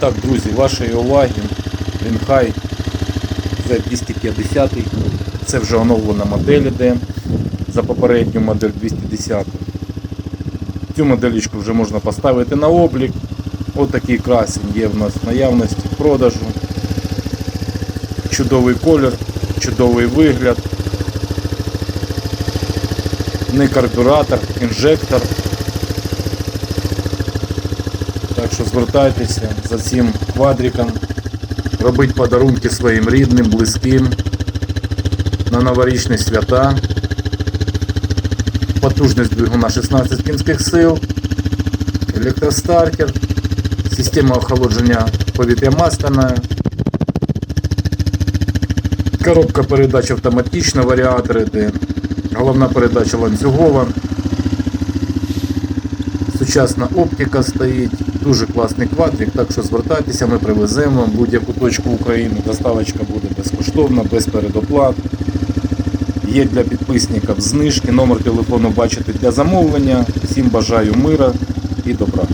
так, друзі, вашої уваги. Вінхай Z250. Це вже оновлена модель іде за попередню модель 210. Цю моделічку вже можна поставити на облік. Отакий красень є в нас наявності в продажу. Чудовий колір, чудовий вигляд. Не карбюратор, інжектор. Так що звертайтеся за цим квадриком. Робіть подарунки своїм рідним, близьким на новорічні свята. Потужність двигуна 16 кінських сил, електростартер, система охолодження повітря масляна, коробка передач автоматична, варіатор іде, головна передача ланцюгова, сучасна оптика стоїть, дуже класний квадрик, так що звертайтеся, ми привеземо вам будь-яку точку України, доставочка буде безкоштовна, без передоплат. Є для підписників знижки, номер телефону бачите для замовлення. Всім бажаю мира і добра.